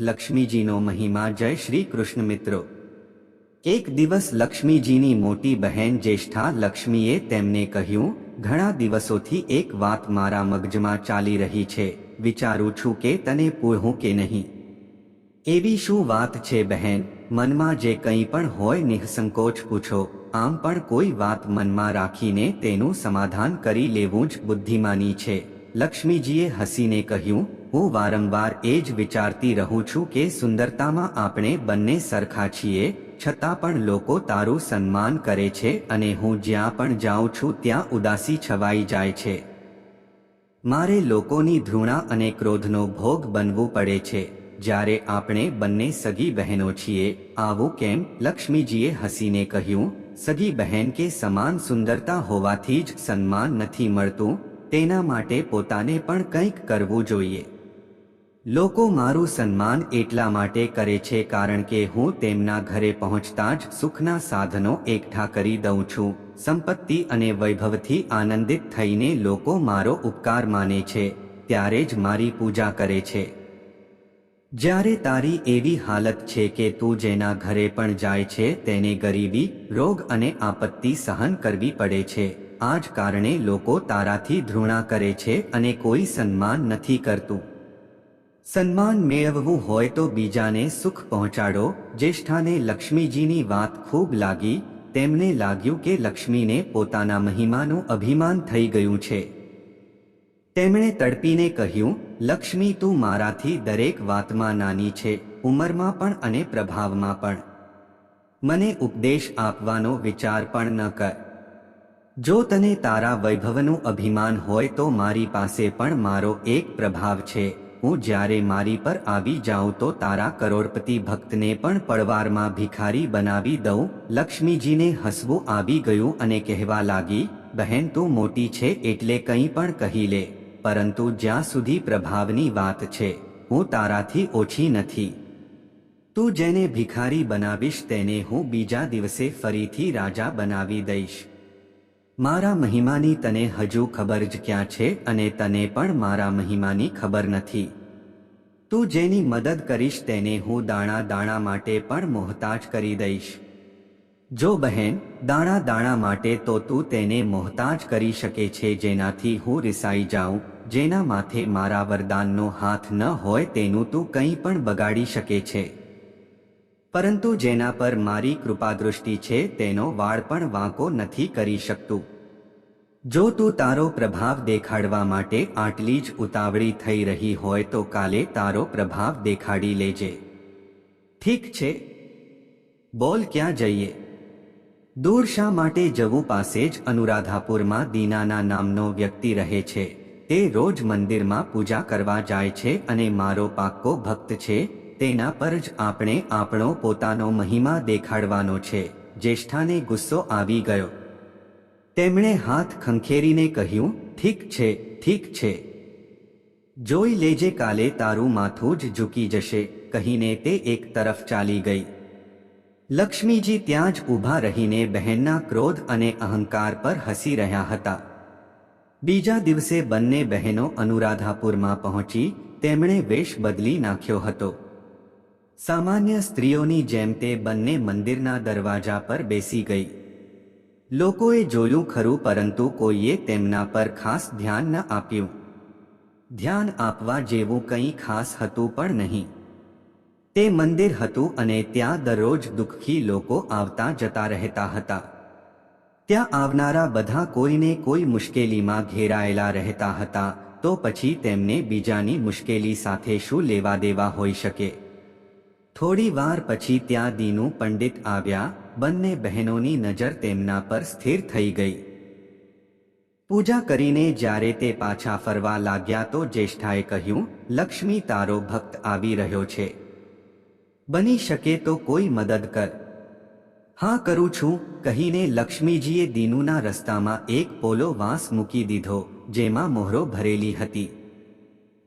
લક્ષ્મીજીનો મહિમા, જય શ્રી કૃષ્ણ મિત્રો. એક દિવસ લક્ષ્મીજીની મોટી બહેન જ્યેષ્ઠા લક્ષ્મીએ તેમને કહ્યું, ઘણા દિવસોથી એક વાત મારા મગજમાં ચાલી રહી છે. વિચારું છું કે તને પૂરું કે નહીં. એવી શું વાત છે બહેન? મનમાં જે કંઈ પણ હોય નિઃસંકોચ પૂછો. આમ પણ કોઈ વાત મનમાં રાખીને તેનું સમાધાન કરી લેવું જ બુદ્ધિમાની છે. લક્ષ્મીજીએ હસીને કહ્યું હું વારંવાર એ જ વિચારતી રહું છું કે સુંદરતામાં આપણે બંને સરખા છીએ, છતાં પણ લોકો તારું સન્માન કરે છે અને હું જ્યાં પણ જાઉં છું ત્યાં ઉદાસી છવાઈ જાય છે. મારે લોકોની ધૃણા અને ક્રોધનો ભોગ બનવું પડે છે. જ્યારે આપણે બંને સગી બહેનો છીએ, આવું કેમ? લક્ષ્મીજીએ હસીને કહ્યું, સગી બહેન કે સમાન સુંદરતા હોવાથી જ સન્માન નથી મળતું, તેના માટે પોતાને પણ કંઈક કરવું જોઈએ. લોકો મારું સન્માન એટલા માટે કરે છે કારણ કે હું તેમના ઘરે પહોંચતા જ સુખના સાધનો એકઠા કરી દઉં છું. સંપત્તિ અને વૈભવથી આનંદિત થઈને લોકો મારો ઉપકાર માને છે, ત્યારે જ મારી પૂજા કરે છે. જ્યારે તારી એવી હાલત છે કે તું જેના ઘરે પણ જાય છે, તેને ગરીબી, રોગ અને આપત્તિ સહન કરવી પડે છે. આ જ કારણે લોકો તારાથી ધૃણા કરે છે અને કોઈ સન્માન નથી કરતું. સન્માન મેળવવું હોય તો બીજાને સુખ પહોંચાડો. જ્યેષ્ઠાને લક્ષ્મીજીની વાત ખૂબ લાગી. તેમને લાગ્યું કે લક્ષ્મીને પોતાના મહિમાનું અભિમાન થઈ ગયું છે. તેમણે તડપીને કહ્યું, લક્ષ્મી, તું મારાથી દરેક વાતમાં નાની છે, ઉંમરમાં પણ અને પ્રભાવમાં પણ. મને ઉપદેશ આપવાનો વિચાર પણ ન કર. જો તને તારા વૈભવનું અભિમાન હોય તો મારી પાસે પણ મારો એક પ્રભાવ છે. હું જ્યારે મારી પર આવી જાઉં તો તારા કરોડપતિ ભક્તને પણ પડવારમાં ભિખારી બનાવી દઉં. લક્ષ્મીજીને હસવું આવી ગયું અને કહેવા લાગી, બહેન, તું મોટી છે એટલે કંઈ પણ કહી લે, પરંતુ જ્યાં સુધી પ્રભાવની વાત છે, હું તારાથી ઓછી નથી. તું જેને ભિખારી બનાવીશ તેને હું બીજા દિવસે ફરીથી રાજા બનાવી દઈશ. મારા મહિમાની તને હજુ ખબર જ ક્યાં છે અને તને પણ મારા મહિમાની ખબર નથી. તું જેની મદદ કરીશ તેને હું દાણા દાણા માટે પણ મોહતાજ કરી દઈશ. જો બહેન, દાણા દાણા માટે તો તું તેને મોહતાજ કરી શકે છે જેનાથી હું રિસાઈ જાઉં, જેના માથે મારા વરદાનનો હાથ ન હોય તેનું તું કંઈ પણ બગાડી શકે છે. પરંતુ જેના પર મારી કૃપાદૃષ્ટિ છે તેનો વાળ પણ વાંકો નથી કરી શકતું. જો તું તારો પ્રભાવ દેખાડવા માટે આટલી જ ઉતાવળી થઈ રહી હોય તો કાલે તારો પ્રભાવ દેખાડી લેજે. ઠીક છે. બોલ ક્યાં જઈએ? દૂર શા માટે જવું પાસે જ અનુરાધાપુરમાં દીનાના નામનો વ્યક્તિ રહે છે. તે રોજ મંદિરમાં પૂજા કરવા જાય છે અને મારો પાક્કો ભક્ત છે. તેના પર જ આપણે આપણો પોતાનો મહિમા દેખાડવાનો છે. જ્યેષ્ઠાને ગુસ્સો આવી ગયો. તેમણે હાથ ખંખેરીને કહ્યું, ઠીક છે ઠીક છે. જોઈ લેજે કાલે તારું માથું જ ઝૂકી જશે, કહીને તે એક તરફ ચાલી ગઈ. લક્ષ્મીજી ત્યાં જ ઊભા રહીને બહેનના ક્રોધ અને અહંકાર પર હસી રહ્યા હતા. બીજા દિવસે બંને બહેનો અનુરાધાપુરમાં પહોંચી તેમણે વેશ બદલી નાખ્યો હતો. સામાન્ય સ્ત્રીઓની જેમ તે બંને મંદિરના દરવાજા પર બેસી ગઈ. લોકોએ જોયું ખરું પરંતુ કોઈએ તેમના પર ખાસ ધ્યાન ન આપ્યું. ધ્યાન આપવા જેવું કંઈ ખાસ હતું પણ નહીં. તે મંદિર હતું અને ત્યાં દરરોજ દુઃખી લોકો આવતા જતા રહેતા હતા. ત્યાં આવનારા બધા કોઈને કોઈ મુશ્કેલીમાં ઘેરાયેલા રહેતા હતા તો પછી તેમને બીજાની મુશ્કેલી સાથે શું લેવા દેવા હોઈ શકે? થોડી વાર પછી ત્યાં દીનુ પંડિત આવ્યા, બંને બહેનોની નજર તેમના પર સ્થિર થઈ ગઈ. પૂજા કરીને જ્યારે તે પાછા ફરવા લાગ્યા તો જ્યેષ્ઠાએ કહ્યું, લક્ષ્મી, તારો ભક્ત આવી રહ્યો છે. બની શકે તો કોઈ મદદ કર. હા, કરું છું. કહીને લક્ષ્મીજીએ દીનુના રસ્તામાં એક પોલો વાંસ મૂકી દીધો, જેમાં મોહરો ભરેલી હતી.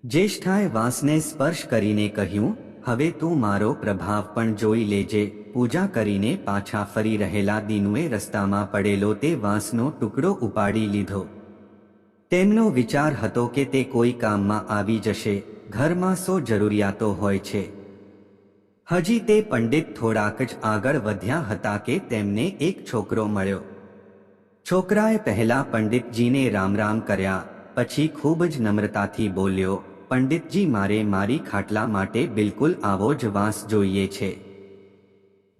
જ્યેષ્ઠાએ વાંસને સ્પર્શ કરીને કહ્યું હવે તું મારો પ્રભાવ પણ જોઈ લેજે. પૂજા કરીને પાછા ફરી રહેલા દિનુએ રસ્તામાં પડેલો તે વાંસનો ટુકડો ઉપાડી લીધો. તેમનો વિચાર હતો કે તે કોઈ કામમાં આવી જશે. ઘરમાં સો જરૂરિયાતો હોય છે. હજી તે પંડિત થોડાક જ આગળ વધ્યા હતા કે તેમને એક છોકરો મળ્યો. છોકરાએ પહેલા પંડિતજીને રામ રામ કર્યા, પછી ખૂબ જ નમ્રતાથી બોલ્યો પંડિતજી, મારે મારી ખાટલા માટે બિલકુલ આવો જ વાંસ જોઈએ છે.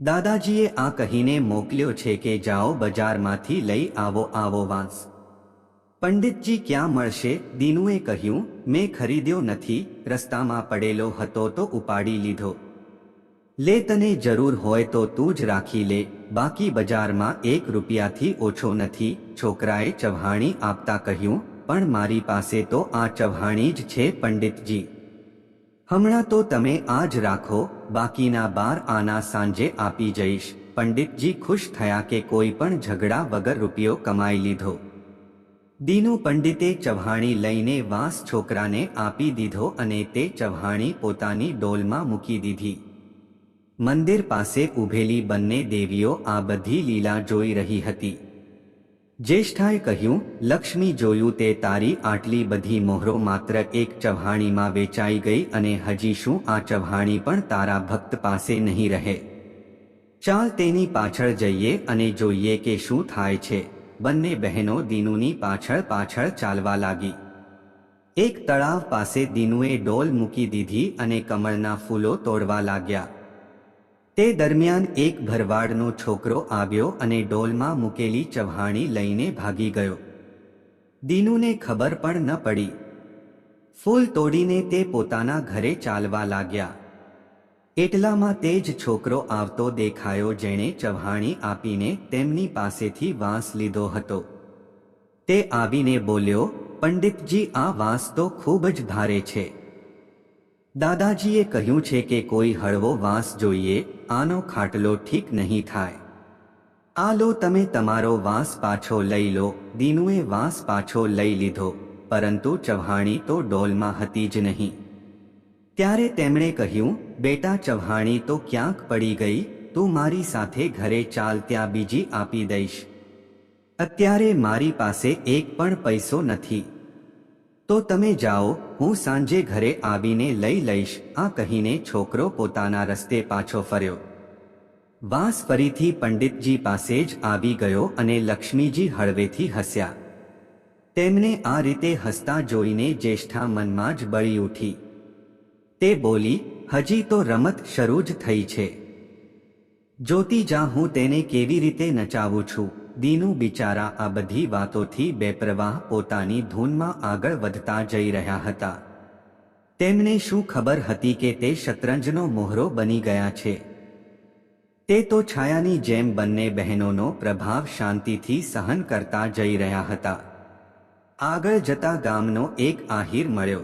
દાદાજીએ આ કહીને મોકલ્યો છે કે, જાઓ બજારમાંથી લઈ આવો આવો વાંસ. પંડિતજી, ક્યાં મળશે? દીનુએ કહ્યું, મેં ખરીદ્યો નથી, રસ્તામાં પડેલો હતો તો ઉપાડી લીધો. લે તને જરૂર હોય તો તું જ રાખી લે, બાકી બજારમાં એક રૂપિયાથી ઓછો નથી, છોકરાએ ચવાણી આપતા કહ્યું પણ મારી પાસે તો આ ચવાણી જ છે, પંડિતજી. હમણાં તો તમે આ જ રાખો, બાકીના બાર આના સાંજે આપી જઈશ. પંડિતજી ખુશ થયા કે કોઈ પણ ઝઘડા વગર રૂપિયો કમાઈ લીધો. દીનુ પંડિતે ચવાણી લઈને વાંસ છોકરાને આપી દીધો અને તે ચવાણી પોતાની ડોલમાં મૂકી દીધી. મંદિર પાસે ઊભેલી બંને દેવીઓ આ બધી લીલા જોઈ રહી હતી. જ્યેષ્ઠાએ કહ્યું, લક્ષ્મી જોયું તે તારી આટલી બધી મોહરો માત્ર એક ચવાણીમાં વેચાઈ ગઈ અને હજી શું આ ચવાણી પણ તારા ભક્ત પાસે નહીં રહે. ચાલ તેની પાછળ જઈએ અને જોઈએ કે શું થાય છે. બંને બહેનો દીનુની પાછળ પાછળ ચાલવા લાગી. એક તળાવ પાસે દીનુએ ડોલ મૂકી દીધી અને કમળના ફૂલો તોડવા લાગ્યા. તે દરમિયાન એક ભરવાડનો છોકરો આવ્યો અને ડોલમાં મૂકેલી ચવાણી લઈને ભાગી ગયો. દીનુને ખબર પણ ન પડી. ફૂલ તોડીને તે પોતાના ઘરે ચાલવા લાગ્યા. એટલામાં તે જ છોકરો આવતો દેખાયો જેણે ચવાણી આપીને તેમની પાસેથી વાંસ લીધો હતો. તે આવીને બોલ્યો, પંડિતજી, આ વાંસ તો ખૂબ જ ભારે છે. દાદાજીએ કહ્યું છે કે કોઈ હળવો વાંસ જોઈએ. આનો ખાટલો ઠીક નહીં થાય. આ લો તમે તમારો વાંસ પાછો લઈ લો. દીનુએ વાંસ પાછો લઈ લીધો, પરંતુ ચવ્હાણી તો ડોલમાં હતી જ નહીં. ત્યારે તેમણે કહ્યું, બેટા ચવ્હાણી તો ક્યાંક પડી ગઈ, તું મારી સાથે ઘરે ચાલ, ત્યાં બીજી આપી દઈશ. અત્યારે મારી પાસે એક પણ પૈસો નથી. તો તમે જાઓ, હું સાંજે ઘરે આવીને લઈ લઈશ, આ કહીને છોકરો પોતાના રસ્તે પાછો ફર્યો. વાંસ ફરીથી પંડિતજી પાસે જ આવી ગયો અને લક્ષ્મીજી હળવેથી હસ્યા. તેમને આ રીતે હસતા જોઈને જ્યેષ્ઠા મનમાં જ બળી ઉઠી. તે બોલી, હજી તો રમત શરૂ જ થઈ છે. જોતી જા હું તેને કેવી રીતે નચાવું છું? દીનુ બિચારા આ બધી વાતોથી બેપ્રવાહ પોતાની ધૂનમાં આગળ વધતા જઈ રહ્યા હતા. તેમને શું ખબર હતી કે તે શતરંજનો મોહરો બની ગયા છે? તે તો છાયાની જેમ બંને બહેનોનો પ્રભાવ શાંતિથી સહન કરતા જઈ રહ્યા હતા. આગળ જતા ગામનો એક આહિર મળ્યો.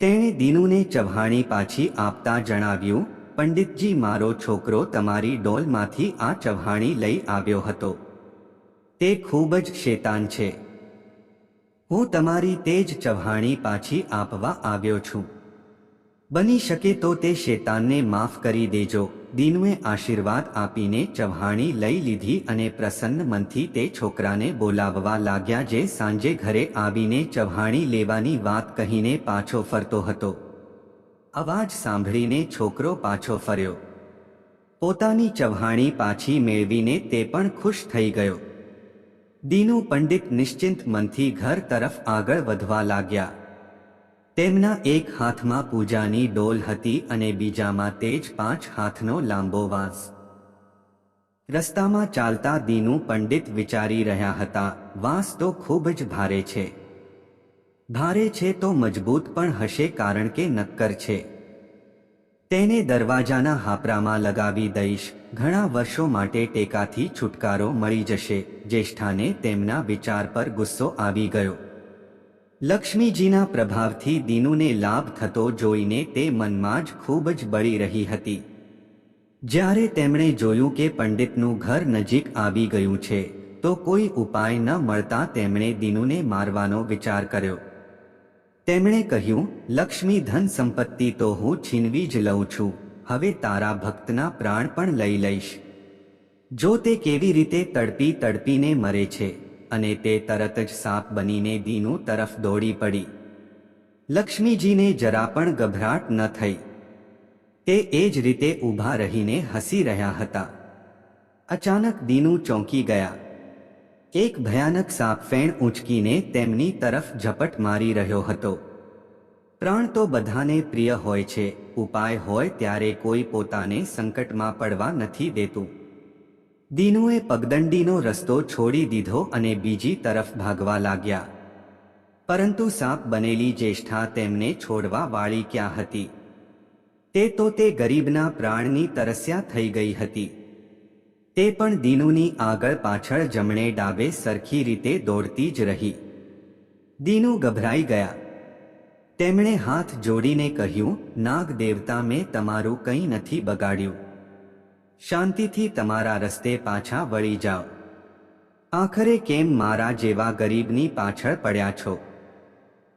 તેણે દીનુને ચવાણી પાછી આપતા જણાવ્યું, પંડિતજી, મારો છોકરો તમારી ડોલમાંથી આ ચવાણી લઈ આવ્યો હતો. તે ખૂબ જ શેતાન છે. હું તમારી તે જ ચવાણી પાછી આપવા આવ્યો છું. બની શકે તો તે શેતાનને માફ કરી દેજો. દીનુએ આશીર્વાદ આપીને ચવાણી લઈ લીધી અને પ્રસન્ન મનથી તે છોકરાને બોલાવવા લાગ્યા જે સાંજે ઘરે આવીને ચવાણી લેવાની વાત કહીને પાછો ફરતો હતો. અવાજ સાંભળીને છોકરો પાછો ફર્યો. પોતાની ચવાણી પાછી મેળવીને તે પણ ખુશ થઈ ગયો. દીનુ પંડિત નિશ્ચિંત મનથી ઘર તરફ આગળ વધવા લાગ્યા. તેમના એક હાથમાં પૂજાની ડોલ હતી અને બીજામાં તેજ પાંચ હાથનો લાંબો વાંસ. રસ્તામાં ચાલતા દીનુ પંડિત વિચારી રહ્યા હતા, વાંસ તો ખૂબ જ ભારે છે. ભારે છે તો મજબૂત પણ હશે કારણ કે નક્કર છે. તેને દરવાજાના હાપરામાં લગાવી દઈશ. ઘણા વર્ષો માટે ટેકાથી છુટકારો મળી જશે. જ્યેષ્ઠાને તેમના વિચાર પર ગુસ્સો આવી ગયો. લક્ષ્મીજીના પ્રભાવથી દીનુને લાભ થતો જોઈને તે મનમાં જ ખૂબ જ બળી રહી હતી. જ્યારે તેમણે જોયું કે પંડિતનું ઘર નજીક આવી ગયું છે, તો કોઈ ઉપાય ન મળતા તેમણે દીનુને મારવાનો વિચાર કર્યો. તેમણે કહ્યું, લક્ષ્મી ધન સંપત્તિ તો હું છીનવી જ લઉં છું. હવે તારા ભક્તના પ્રાણ પણ લઈ લઈશ. જો તે કેવી રીતે તડપી તડપીને મરે છે અને તે તરત જ સાપ બનીને દીનુ તરફ દોડી પડી. લક્ષ્મીજીને જરા પણ ગભરાટ ન થઈ. તે એ જ રીતે ઊભા રહીને હસી રહ્યા હતા. અચાનક દીનુ ચોંકી ગયા. એક ભયાનક સાપ ફેણ ઊંચકીને તેમની તરફ ઝપટ મારી રહ્યો હતો. પ્રાણ તો બધાને પ્રિય હોય છે, ઉપાય હોય ત્યારે કોઈ પોતાને સંકટમાં પડવા નથી દેતું. દીનુએ પગદંડીનો રસ્તો છોડી દીધો અને બીજી તરફ ભાગવા લાગ્યા. પરંતુ સાપ બનેલી જ્યેષ્ઠા તેમને છોડવા વાળી ક્યાં હતી? તે તો તે ગરીબના પ્રાણની તરસ્યા થઈ ગઈ હતી. તે પણ દીનુની આગળ પાછળ જમણે ડાબે સરખી રીતે દોડતી જ રહી. દીનુ ગભરાઈ ગયા. તેમણે હાથ જોડીને કહ્યું, નાગ દેવતા, મેં તમારું કંઈ નથી બગાડ્યું. શાંતિથી તમારા રસ્તે પાછા વળી જાઓ. આખરે કેમ મારા જેવા ગરીબની પાછળ પડ્યા છો?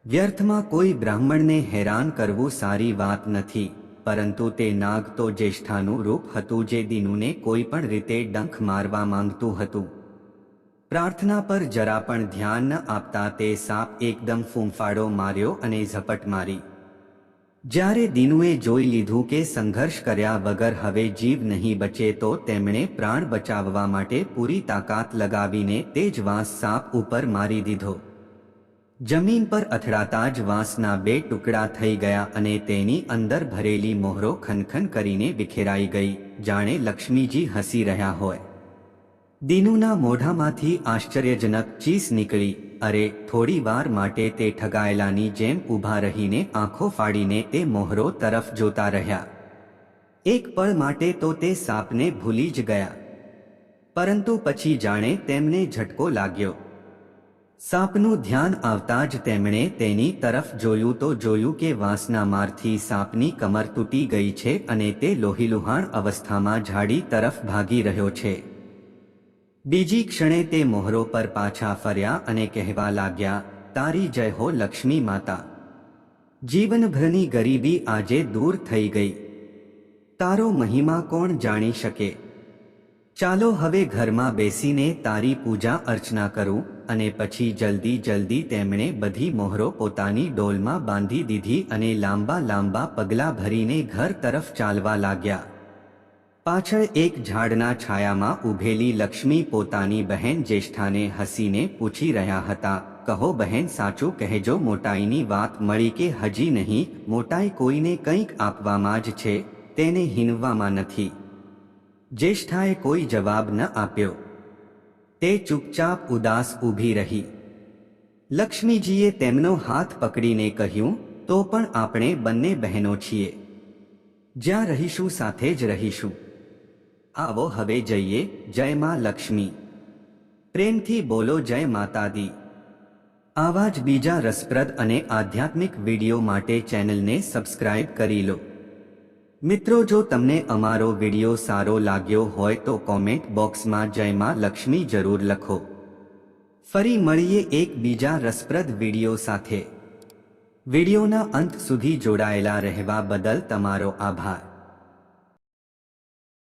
વ્યર્થમાં કોઈ બ્રાહ્મણને હેરાન કરવું સારી વાત નથી, પરંતુ તે નાગ તો જ્યેષ્ઠાનું રૂપ હતું જે દિનુને કોઈ પણ રીતે ડંખ મારવા માંગતું હતું. પ્રાર્થના પર જરા પણ ધ્યાન ન આપતા તે સાપ એકદમ ફૂંફાડો માર્યો અને ઝપટ મારી. જ્યારે દિનુએ જોઈ લીધું કે સંઘર્ષ કર્યા વગર હવે જીવ નહીં બચે તો તેમણે પ્રાણ બચાવવા માટે પૂરી તાકાત લગાવીને તે જ વાંસ સાપ ઉપર મારી દીધો. જમીન પર અથડાતા જ વાંસના બે ટુકડા થઈ ગયા અને તેની અંદર ભરેલી મોહરો ખનખન કરીને વિખેરાઈ ગઈ, જાણે લક્ષ્મીજી હસી રહ્યા હોય. દીનુના મોઢામાંથી આશ્ચર્યજનક ચીસ નીકળી. અરે, થોડી વાર માટે તે ઠગાયેલાની જેમ ઊભા રહીને આંખો ફાડીને તે મોહરો તરફ જોતા રહ્યા. એક પળ માટે તો તે સાપને ભૂલી જ ગયા. પરંતુ પછી જાણે તેમને ઝટકો લાગ્યો. સાપનું ધ્યાન આવતા જ તેમણે તેની તરફ જોયું તો જોયું કે વાંસના મારથી સાપની કમર તૂટી ગઈ છે અને તે લોહીલુહાણ અવસ્થામાં ઝાડી તરફ ભાગી રહ્યો છે. બીજી ક્ષણે તે મોહરો પર પાછા ફર્યા અને કહેવા લાગ્યા, તારી જય હો લક્ષ્મી માતા. જીવનભરની ગરીબી આજે દૂર થઈ ગઈ. તારો મહિમા કોણ જાણી શકે? ચાલો હવે ઘરમાં બેસીને તારી પૂજા અર્ચના કરું અને પછી જલ્દી જલ્દી તેમણે બધી મોહરો પોતાની ડોલમાં બાંધી દીધી અને લાંબા લાંબા પગલાં ભરીને ઘર તરફ ચાલવા લાગ્યા. પાછળ એક ઝાડના છાયામાં ઊભેલી લક્ષ્મી પોતાની બહેન જ્યેષ્ઠાને હસીને પૂછી રહ્યા હતા, કહો બહેન, સાચું કહેજો, મોટાઈની વાત મળી કે હજી નહીં? મોટાઈ કોઈને કંઈક આપવામાં જ છે, તેને હિનવામાં નથી. જ્યેષ્ઠાએ કોઈ જવાબ ન આપ્યો. તે ચૂપચાપ ઉદાસ ઊભી રહી. લક્ષ્મીજીએ તેમનો હાથ પકડીને કહ્યું, તો પણ આપણે બંને બહેનો છીએ. જ્યાં રહીશું સાથે જ રહીશું. આવો હવે જઈએ, જય માં લક્ષ્મી. પ્રેમથી બોલો જય માતાદી આવા જ બીજા રસપ્રદ અને આધ્યાત્મિક વીડિયો માટે ચેનલને સબસ્ક્રાઇબ કરી લો. મિત્રો, જો તમને અમારો વીડિયો સારો લાગ્યો હોય તો કોમેન્ટ બોક્સમાં જય માં લક્ષ્મી જરૂર લખો. ફરી મળીએ એક બીજા રસપ્રદ વીડિયો સાથે. વિડીયોના અંત સુધી જોડાયેલા રહેવા બદલ તમારો આભાર.